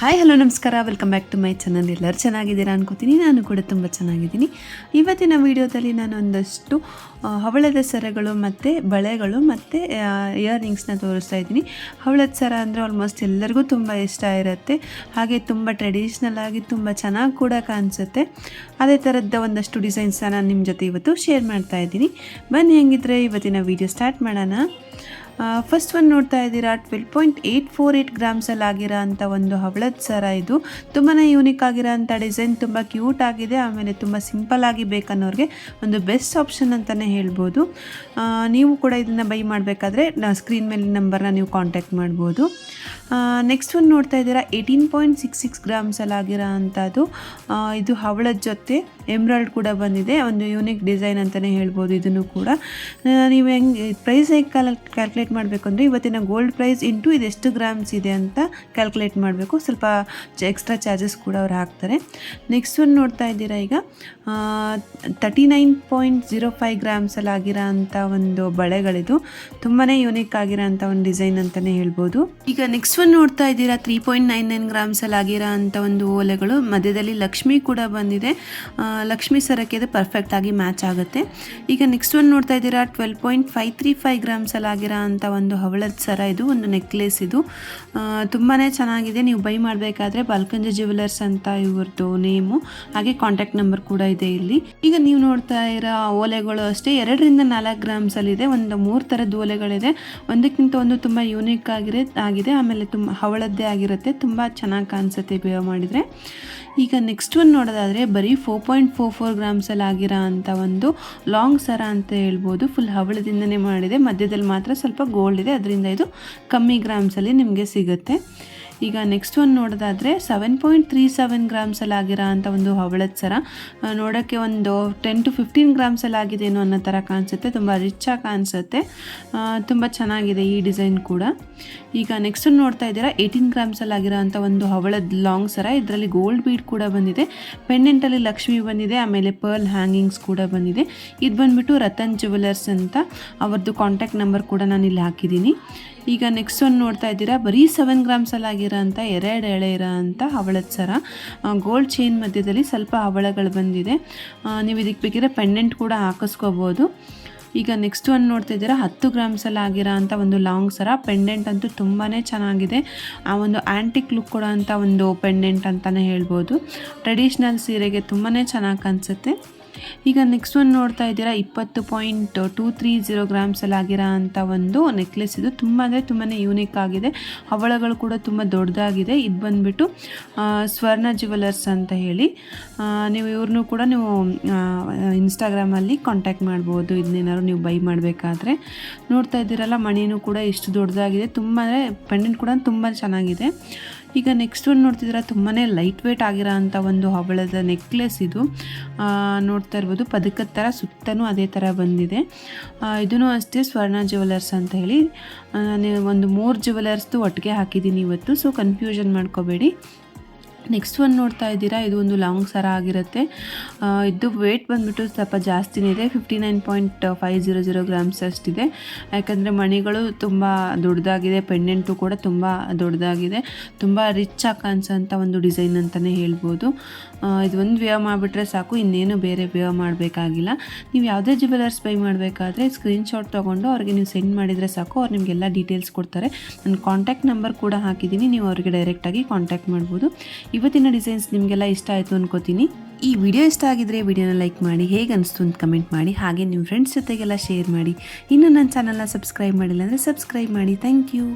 Hi hello ನಮಸ್ಕಾರ. Welcome back to my channel ಎಲ್ಲರೂ ಚೆನ್ನಾಗಿದ್ದೀರಾ ಅನ್ಕೋತೀನಿ. ನಾನು ಕೂಡ ತುಂಬ ಚೆನ್ನಾಗಿದ್ದೀನಿ. ಇವತ್ತಿನ ವಿಡಿಯೋದಲ್ಲಿ ನಾನು ಒಂದಷ್ಟು ಹವಳದ ಸರಗಳು ಮತ್ತು ಬಳೆಗಳು ಮತ್ತು ಇಯರಿಂಗ್ಸ್ನ ತೋರಿಸ್ತಾ ಇದ್ದೀನಿ. ಹವಳದ ಸರ ಅಂದರೆ ಆಲ್ಮೋಸ್ಟ್ ಎಲ್ಲರಿಗೂ ತುಂಬ ಇಷ್ಟ ಇರುತ್ತೆ. ಹಾಗೆ ತುಂಬ ಟ್ರೆಡಿಷ್ನಲ್ ಆಗಿ ತುಂಬ ಚೆನ್ನಾಗಿ ಕೂಡ ಕಾಣಿಸುತ್ತೆ. ಅದೇ ಥರದ ಒಂದಷ್ಟು ಡಿಸೈನ್ಸ್ನ ನಾನು ನಿಮ್ಮ ಜೊತೆ ಇವತ್ತು ಶೇರ್ ಮಾಡ್ತಾ ಇದ್ದೀನಿ. ಬನ್ನಿ, ಹೆಂಗಿದ್ರೆ ಇವತ್ತಿನ ವೀಡಿಯೋ ಸ್ಟಾರ್ಟ್ ಮಾಡೋಣ. ಫಸ್ಟ್ ಒಂದು ನೋಡ್ತಾ ಇದ್ದೀರಾ? Twelve point eight four eight ಗ್ರಾಮ್ಸಲ್ಲಿ ಆಗಿರೋ ಅಂಥ ಒಂದು ಹವಳದ ಸರ ಇದು. ತುಂಬಾ ಯೂನಿಕ್ ಆಗಿರೋ ಅಂಥ ಡಿಸೈನ್ ತುಂಬ ಕ್ಯೂಟ್ ಆಗಿದೆ. ಆಮೇಲೆ ತುಂಬ ಸಿಂಪಲ್ ಆಗಿ ಬೇಕನ್ನೋರಿಗೆ ಒಂದು ಬೆಸ್ಟ್ ಆಪ್ಷನ್ ಅಂತಲೇ ಹೇಳ್ಬೋದು. ನೀವು ಕೂಡ ಇದನ್ನು ಬೈ ಮಾಡಬೇಕಾದ್ರೆ ಸ್ಕ್ರೀನ್ ಮೇಲಿನ ನಂಬರ್ನ ನೀವು ಕಾಂಟ್ಯಾಕ್ಟ್ ಮಾಡ್ಬೋದು. ನೆಕ್ಸ್ಟ್ ಒಂದು ನೋಡ್ತಾ ಇದ್ದೀರಾ? ಏಯ್ಟೀನ್ ಪಾಯಿಂಟ್ ಸಿಕ್ಸ್ ಸಿಕ್ಸ್ ಗ್ರಾಮ್ಸಲ್ಲಿ ಆಗಿರೋ ಅಂಥದ್ದು ಇದು ಹವಳದ ಜೊತೆ ಎಂಬ್ರಾಯ್ಡ್ ಕೂಡ ಬಂದಿದೆ. ಒಂದು ಯೂನಿಕ್ ಡಿಸೈನ್ ಅಂತಲೇ ಹೇಳ್ಬೋದು ಇದನ್ನು ಕೂಡ. ನೀವು ಹೆಂಗೆ ಪ್ರೈಸ್ ಹೇಗೆ ಕ್ಯಾಲ್ ಕ್ಯಾಲ್ಕುಲೇಟ್ ಮಾಡಬೇಕು ಅಂದರೆ ಇವತ್ತಿನ ಗೋಲ್ಡ್ ಪ್ರೈಸ್ ಇಂಟು ಇದೆಷ್ಟು ಗ್ರಾಮ್ಸ್ ಇದೆ ಅಂತ ಕ್ಯಾಲ್ಕುಲೇಟ್ ಮಾಡಬೇಕು. ಸ್ವಲ್ಪ ಎಕ್ಸ್ಟ್ರಾ ಚಾರ್ಜಸ್ ಕೂಡ ಅವ್ರು ಹಾಕ್ತಾರೆ. ನೆಕ್ಸ್ಟ್ ಒಂದು ನೋಡ್ತಾ ಇದ್ದೀರಾ ಈಗ? Thirty nine point zero five ಗ್ರಾಮ್ಸಲ್ಲಿ ಆಗಿರೋ ಅಂಥ ಒಂದು ಬಳೆಗಳಿದು. ತುಂಬಾ ಯೂನಿಕ್ ಆಗಿರೋ ಅಂಥ ಒಂದು ಡಿಸೈನ್ ಅಂತಲೇ ಹೇಳ್ಬೋದು. ಈಗ ನೆಕ್ಸ್ಟ್ ಒಂದು ನೋಡ್ತಾ ಇದ್ದೀರಾ? ತ್ರೀ ಪಾಯಿಂಟ್ ನೈನ್ ನೈನ್ ಗ್ರಾಮ್ಸಲ್ಲಿ ಆಗಿರೋ ಅಂಥ ಒಂದು ಓಲೆಗಳು. ಮಧ್ಯದಲ್ಲಿ ಲಕ್ಷ್ಮಿ ಕೂಡ ಬಂದಿದೆ. ಲಕ್ಷ್ಮಿ ಸರಕ್ಕೆ ಇದು ಪರ್ಫೆಕ್ಟಾಗಿ ಮ್ಯಾಚ್ ಆಗುತ್ತೆ. ಈಗ ನೆಕ್ಸ್ಟ್ ಒಂದು ನೋಡ್ತಾ ಇದ್ದೀರಾ? Twelve point five three five ಗ್ರಾಮ್ಸಲ್ಲಿ ಆಗಿರೋ ಒಂದು ಹವಳದ ಸರ ಇದು, ಒಂದು ನೆಕ್ಲೆಸ್ ಇದು. ತುಂಬಾ ಚೆನ್ನಾಗಿದೆ. ನೀವು ಬೈ ಮಾಡಬೇಕಾದ್ರೆ ಬಾಲ್ಕಂಜ ಜ್ಯುವೆಲರ್ಸ್ ಅಂತ ಇವ್ರದ್ದು ನೇಮು ಹಾಗೆ ಕಾಂಟ್ಯಾಕ್ಟ್ ನಂಬರ್ ಕೂಡ ಇದೆ ಇಲ್ಲಿ. ಈಗ ನೀವು ನೋಡ್ತಾ ಇರೋ ಓಲೆಗಳು ಅಷ್ಟೇ. ಎರಡರಿಂದ ನಾಲ್ಕು ಗ್ರಾಮ್ಸಲ್ಲಿ ಇದೆ. ಒಂದು ಮೂರು ಥರದ ಓಲೆಗಳಿದೆ. ಒಂದಕ್ಕಿಂತ ಒಂದು ತುಂಬ ಯೂನಿಕ್ ಆಗಿರೋ, ಆಗಿದೆ. ಆಮೇಲೆ ತುಂಬ ಹವಳದ್ದೇ ಆಗಿರುತ್ತೆ. ತುಂಬ ಚೆನ್ನಾಗಿ ಕಾಣಿಸುತ್ತೆ ಬೇವ್ ಮಾಡಿದರೆ. ಈಗ ನೆಕ್ಸ್ಟ್ ಒಂದು ನೋಡೋದಾದರೆ ಬರೀ ಫೋರ್ ಪಾಯಿಂಟ್ ಫೋರ್ ಫೋರ್ ಗ್ರಾಮ್ಸಲ್ಲಿ ಆಗಿರೋ ಅಂಥ ಒಂದು ಲಾಂಗ್ ಸರ ಅಂತ ಹೇಳ್ಬೋದು. ಫುಲ್ ಹವಳದಿಂದನೇ ಮಾಡಿದೆ. ಮಧ್ಯದಲ್ಲಿ ಮಾತ್ರ ಸ್ವಲ್ಪ ಗೋಲ್ಡ್ ಇದೆ. ಅದರಿಂದ ಇದು ಕಮ್ಮಿ ಗ್ರಾಮ್ಸಲ್ಲಿ ನಿಮಗೆ ಸಿಗುತ್ತೆ. ಈಗ ನೆಕ್ಸ್ಟ್ ಒಂದು ನೋಡೋದಾದರೆ ಸೆವೆನ್ ಪಾಯಿಂಟ್ ತ್ರೀ ಸೆವೆನ್ ಗ್ರಾಮ್ಸಲ್ಲಿ ಆಗಿರೋ ಅಂಥ ಒಂದು ಹವಳದ ಸರ. ನೋಡೋಕ್ಕೆ ಒಂದು ಟೆನ್ ಟು ಫಿಫ್ಟೀನ್ ಗ್ರಾಮ್ಸಲ್ಲಿ ಆಗಿದೇನೋ ಅನ್ನೋ ಥರ ಕಾಣಿಸುತ್ತೆ, ತುಂಬ ರಿಚ್ಚಾಗಿ ಕಾಣಿಸುತ್ತೆ. ತುಂಬ ಚೆನ್ನಾಗಿದೆ ಈ ಡಿಸೈನ್ ಕೂಡ. ಈಗ ನೆಕ್ಸ್ಟ್ ನೋಡ್ತಾ ಇದ್ದೀರಾ ಏಯ್ಟೀನ್ ಗ್ರಾಮ್ಸಲ್ಲಿ ಆಗಿರೋ ಅಂಥ ಒಂದು ಹವಳದ ಲಾಂಗ್ ಸರ. ಇದರಲ್ಲಿ ಗೋಲ್ಡ್ ಬೀಡ್ ಕೂಡ ಬಂದಿದೆ. ಪೆಂಡೆಂಟಲ್ಲಿ ಲಕ್ಷ್ಮಿ ಬಂದಿದೆ, ಆಮೇಲೆ ಪರ್ಲ್ ಹ್ಯಾಂಗಿಂಗ್ಸ್ ಕೂಡ ಬಂದಿದೆ. ಇದು ಬಂದುಬಿಟ್ಟು ರತನ್ ಜುವೆಲರ್ಸ್ ಅಂತ ಅವ್ರದ್ದು ಕಾಂಟ್ಯಾಕ್ಟ್ ನಂಬರ್ ಕೂಡ ನಾನು ಇಲ್ಲಿ ಹಾಕಿದ್ದೀನಿ. ಈಗ ನೆಕ್ಸ್ಟ್ ಒಂದು ನೋಡ್ತಾ ಇದ್ದೀರಾ? ಬರೀ ಸೆವೆನ್ ಗ್ರಾಮ್ಸಲ್ಲಿ ಆಗಿರೋ ಅಂಥ ಎರಡು ಎಳೆ ಇರೋ ಅಂಥ ಹವಳದ ಸರ. ಗೋಲ್ಡ್ ಚೈನ್ ಮಧ್ಯದಲ್ಲಿ ಸ್ವಲ್ಪ ಹವಳಗಳು ಬಂದಿದೆ. ನೀವು ಇದಕ್ಕೆ ಬೇಕಿದ್ರೆ ಪೆಂಡೆಂಟ್ ಕೂಡ ಹಾಕಿಸ್ಕೋಬೋದು. ಈಗ ನೆಕ್ಸ್ಟ್ ಒಂದು ನೋಡ್ತಾ ಇದ್ದೀರಾ? ಹತ್ತು ಗ್ರಾಮ್ಸಲ್ಲಿ ಆಗಿರೋ ಅಂಥ ಒಂದು ಲಾಂಗ್ ಸರ. ಪೆಂಡೆಂಟ್ ಅಂತೂ ತುಂಬಾ ಚೆನ್ನಾಗಿದೆ. ಆ, ಒಂದು ಆ್ಯಂಟಿಕ್ ಲುಕ್ ಕೊಡೋ ಅಂಥ ಒಂದು ಪೆಂಡೆಂಟ್ ಅಂತಲೇ ಹೇಳ್ಬೋದು. ಟ್ರೆಡಿಷ್ನಲ್ ಸೀರೆಗೆ ತುಂಬಾ ಚೆನ್ನಾಗಿ ಕಾಣಿಸುತ್ತೆ. ಈಗ ನೆಕ್ಸ್ಟ್ ಒಂದು ನೋಡ್ತಾ ಇದ್ದೀರಾ? ಇಪ್ಪತ್ತು ಪಾಯಿಂಟ್ ಟೂ ತ್ರೀ ಜೀರೋ ಗ್ರಾಮ್ಸಲ್ಲಿ ಆಗಿರೋ ಅಂಥ ಒಂದು ನೆಕ್ಲೆಸ್ ಇದು. ತುಂಬ ಅಂದರೆ ತುಂಬಾ ಯೂನಿಕ್ ಆಗಿದೆ. ಹವಳಗಳು ಕೂಡ ತುಂಬ ದೊಡ್ಡದಾಗಿದೆ. ಇದು ಬಂದುಬಿಟ್ಟು ಸ್ವರ್ಣ ಜ್ಯುವೆಲರ್ಸ್ ಅಂತ ಹೇಳಿ. ನೀವು ಇವ್ರನ್ನೂ ಕೂಡ ನೀವು ಇನ್ಸ್ಟಾಗ್ರಾಮಲ್ಲಿ ಕಾಂಟ್ಯಾಕ್ಟ್ ಮಾಡ್ಬೋದು. ಇದನ್ನೇನಾದ್ರು ನೀವು ಬೈ ಮಾಡಬೇಕಾದ್ರೆ. ನೋಡ್ತಾ ಇದ್ದೀರಲ್ಲ, ಮಣಿನೂ ಕೂಡ ಎಷ್ಟು ದೊಡ್ಡದಾಗಿದೆ. ತುಂಬ ಅಂದರೆ ಪೆಂಡೆಂಟ್ ಕೂಡ ತುಂಬ ಚೆನ್ನಾಗಿದೆ. ಈಗ ನೆಕ್ಸ್ಟ್ ಒಂದು ನೋಡ್ತಿದ್ರೆ ತುಂಬಾ ಲೈಟ್ ವೇಟ್ ಆಗಿರೋ ಒಂದು ಹವಳದ ನೆಕ್ಲೆಸ್ ಇದು. ನೋಡ್ತಾ ಇರ್ಬೋದು, ಪದಕದ ಥರ ಸುತ್ತಲೂ ಅದೇ ಥರ ಬಂದಿದೆ. ಇದೂ ಅಷ್ಟೇ ಸ್ವರ್ಣ ಜ್ಯುವೆಲರ್ಸ್ ಅಂತ ಹೇಳಿ. ನಾನು ಒಂದು ಮೂರು ಜ್ಯುವೆಲರ್ಸ್ದು ಒಟ್ಟಿಗೆ ಹಾಕಿದ್ದೀನಿ ಇವತ್ತು ಸೊ ಕನ್ಫ್ಯೂಷನ್ ಮಾಡ್ಕೋಬೇಡಿ. ನೆಕ್ಸ್ಟ್ ಒಂದು ನೋಡ್ತಾ ಇದ್ದೀರಾ? ಇದು ಒಂದು ಲಾಂಗ್ ಸರ ಆಗಿರುತ್ತೆ. ಇದು ವೇಟ್ ಬಂದ್ಬಿಟ್ಟು ಸ್ವಲ್ಪ ಜಾಸ್ತಿನೇ ಇದೆ. Fifty nine point five zero zero grams ಅಷ್ಟಿದೆ. ಯಾಕಂದರೆ ಮಣಿಗಳು ತುಂಬ ದೊಡ್ಡದಾಗಿದೆ. ಪೆಂಡೆಂಟು ಕೂಡ ತುಂಬ ದೊಡ್ಡದಾಗಿದೆ. ತುಂಬ ರಿಚ್ ಆಗಿ ಕಾಣಿಸೋಂಥ ಒಂದು ಡಿಸೈನ್ ಅಂತಲೇ ಹೇಳ್ಬೋದು. ಇದು ಒಂದು ವ್ಯವ ಮಾಡಿಬಿಟ್ರೆ ಸಾಕು. ಇನ್ನೇನು ಬೇರೆ ವ್ಯವ ಮಾಡಬೇಕಾಗಿಲ್ಲ. ನೀವು ಯಾವುದೇ ಜ್ಯುವೆಲರ್ಸ್ ಬೈ ಮಾಡಬೇಕಾದ್ರೆ ಸ್ಕ್ರೀನ್ಶಾಟ್ ತೊಗೊಂಡು ಅವ್ರಿಗೆ ನೀವು ಸೆಂಡ್ ಮಾಡಿದರೆ ಸಾಕು. ಅವ್ರು ನಿಮಗೆಲ್ಲ ಡೀಟೇಲ್ಸ್ ಕೊಡ್ತಾರೆ. ನನ್ನ ಕಾಂಟ್ಯಾಕ್ಟ್ ನಂಬರ್ ಕೂಡ ಹಾಕಿದ್ದೀನಿ. ನೀವು ಅವ್ರಿಗೆ ಡೈರೆಕ್ಟಾಗಿ ಕಾಂಟ್ಯಾಕ್ಟ್ ಮಾಡ್ಬೋದು. ಇವತ್ತಿನ ಡಿಸೈನ್ಸ್ ನಿಮಗೆಲ್ಲ ಇಷ್ಟ ಆಯಿತು ಅನ್ಕೋತೀನಿ. ಈ ವಿಡಿಯೋ ಇಷ್ಟ ಆಗಿದ್ರೆ ವಿಡಿಯೋನ ಲೈಕ್ ಮಾಡಿ, ಹೇಗೆ ಅನಿಸ್ತು ಅಂತ ಕಮೆಂಟ್ ಮಾಡಿ, ಹಾಗೆ ನಿಮ್ಮ ಫ್ರೆಂಡ್ಸ್ ಜೊತೆಗೆಲ್ಲ ಶೇರ್ ಮಾಡಿ. ಇನ್ನೂ ನನ್ನ ಚಾನಲ್ನ ಸಬ್ಸ್ಕ್ರೈಬ್ ಮಾಡಿಲ್ಲ ಅಂದರೆ ಸಬ್ಸ್ಕ್ರೈಬ್ ಮಾಡಿ. Thank you